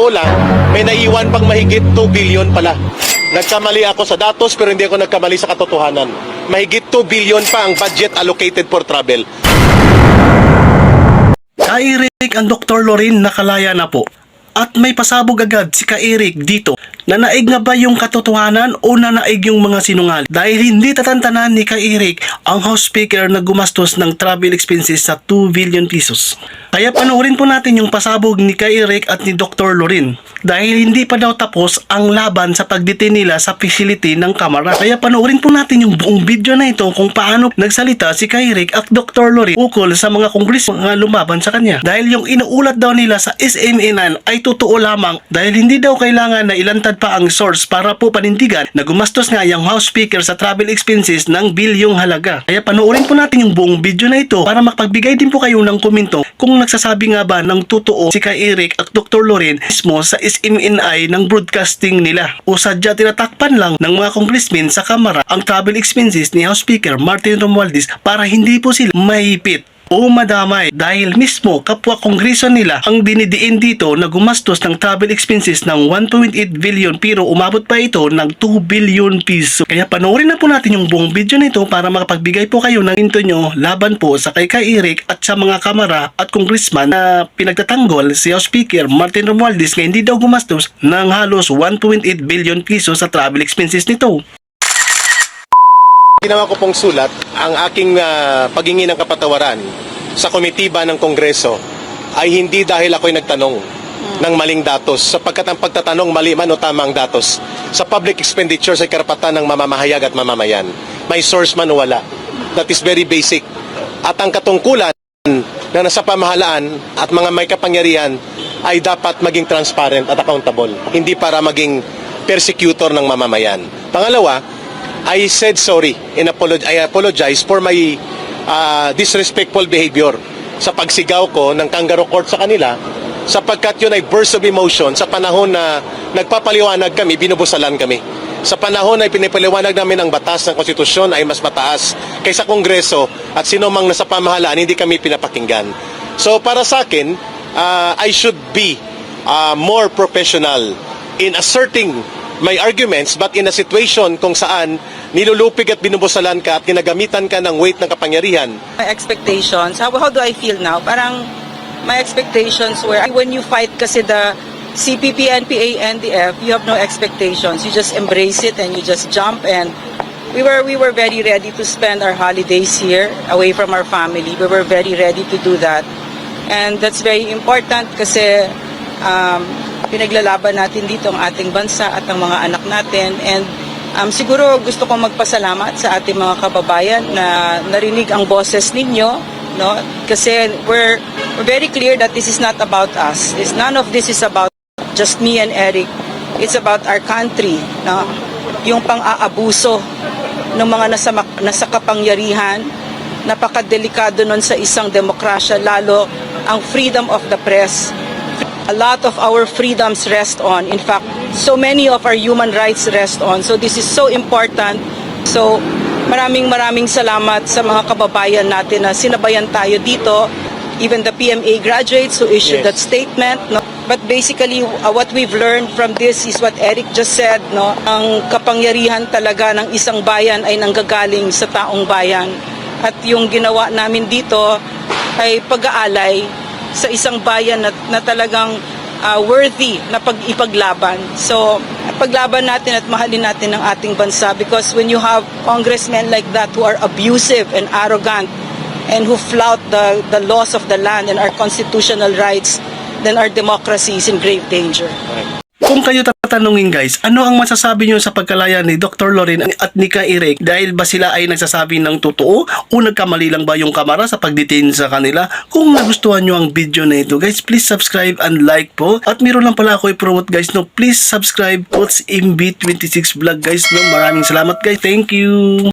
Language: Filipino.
totoo lang, may naiwan pang mahigit 2 billion pala. Nagkamali ako sa datos pero hindi ako nagkamali sa katotohanan. Mahigit 2 billion pa ang budget allocated for travel. Kairik ang Dr. Lorin nakalaya na po. At may pasabog agad si Kairik dito. Nanaig nga ba yung katotohanan o nanaig yung mga sinungal? Dahil hindi tatantanan ni Kairik ang House Speaker na gumastos ng travel expenses sa 2 billion pesos. Kaya panoorin po natin yung pasabog ni Kairik at ni Dr. Lorin. Dahil hindi pa daw tapos ang laban sa pagdetain nila sa facility ng kamara. Kaya panoorin po natin yung buong video na ito kung paano nagsalita si Kairik at Dr. Lorin ukol sa mga kongres nga lumaban sa kanya. Dahil yung inuulat daw nila sa SMNN ay totoo lamang dahil hindi daw kailangan na ilantad pa ang source para po panindigan na gumastos nga yung House Speaker sa travel expenses ng bilyong halaga. Kaya panoorin po natin yung buong video na ito para makapagbigay din po kayo ng komento kung nagsasabi nga ba ng totoo si Kay Eric at Dr. Loren mismo sa SMNI ng broadcasting nila o sadya tinatakpan lang ng mga congressmen sa Kamara ang travel expenses ni House Speaker Martin Romualdez para hindi po sila mahipit o madamay dahil mismo kapwa kongreso nila ang dinidiin dito na gumastos ng travel expenses ng 1.8 billion pero umabot pa ito ng 2 billion piso. Kaya panoorin na po natin yung buong video nito para makapagbigay po kayo ng into nyo laban po sa kay Kay Eric at sa mga kamara at congressman na pinagtatanggol si House Speaker Martin Romualdez na hindi daw gumastos ng halos 1.8 billion piso sa travel expenses nito. Ginawa ko pong sulat ang aking ah, paghingi ng kapatawaran sa komitiba ng Kongreso ay hindi dahil ako'y nagtanong ng maling datos sapagkat ang pagtatanong mali man o tama ang datos sa public expenditures ay karapatan ng mamamahayag at mamamayan. May source man o wala. That is very basic. At ang katungkulan na nasa pamahalaan at mga may kapangyarihan ay dapat maging transparent at accountable. Hindi para maging persecutor ng mamamayan. Pangalawa, I said sorry and apolog- I apologize for my uh, disrespectful behavior sa pagsigaw ko ng kangaroo court sa kanila sapagkat yun ay burst of emotion sa panahon na nagpapaliwanag kami, binubusalan kami. Sa panahon na pinipaliwanag namin ang batas ng konstitusyon ay mas mataas kaysa kongreso at sino mang nasa pamahalaan, hindi kami pinapakinggan. So para sa akin, uh, I should be uh, more professional in asserting my arguments but in a situation kung saan nilulupig at binubusalan ka at ginagamitan ka ng weight ng kapangyarihan my expectations. How, how do I feel now? Parang my expectations were when you fight kasi the CPP, NPA, NDF, you have no expectations. You just embrace it and you just jump and we were we were very ready to spend our holidays here away from our family. We were very ready to do that. And that's very important kasi um, pinaglalaban natin dito ang ating bansa at ang mga anak natin. And um, siguro gusto kong magpasalamat sa ating mga kababayan na narinig ang boses ninyo no? Kasi we're we're very clear that this is not about us. This none of this is about just me and Eric. It's about our country no? Yung pang-aabuso ng mga nasa nasa kapangyarihan. Napakadelikado nun sa isang demokrasya lalo ang freedom of the press a lot of our freedoms rest on. In fact, so many of our human rights rest on. So this is so important. So maraming maraming salamat sa mga kababayan natin na sinabayan tayo dito. Even the PMA graduates who issued Yes. that statement. No? But basically, uh, what we've learned from this is what Eric just said. No? Ang kapangyarihan talaga ng isang bayan ay nanggagaling sa taong bayan. At yung ginawa namin dito ay pag-aalay sa isang bayan na, na talagang uh, worthy na pag-ipaglaban. So, paglaban natin at mahalin natin ang ating bansa because when you have congressmen like that who are abusive and arrogant and who flout the, the laws of the land and our constitutional rights, then our democracy is in grave danger. Kung kayo tatanungin guys, ano ang masasabi nyo sa pagkalaya ni Dr. Loren at ni Ka Eric dahil ba sila ay nagsasabi ng totoo o nagkamali lang ba yung kamara sa pagdetain sa kanila? Kung nagustuhan nyo ang video na ito guys, please subscribe and like po. At meron lang pala ako i-promote guys, no, please subscribe Coach MB26 Vlog guys, no. Maraming salamat guys, thank you!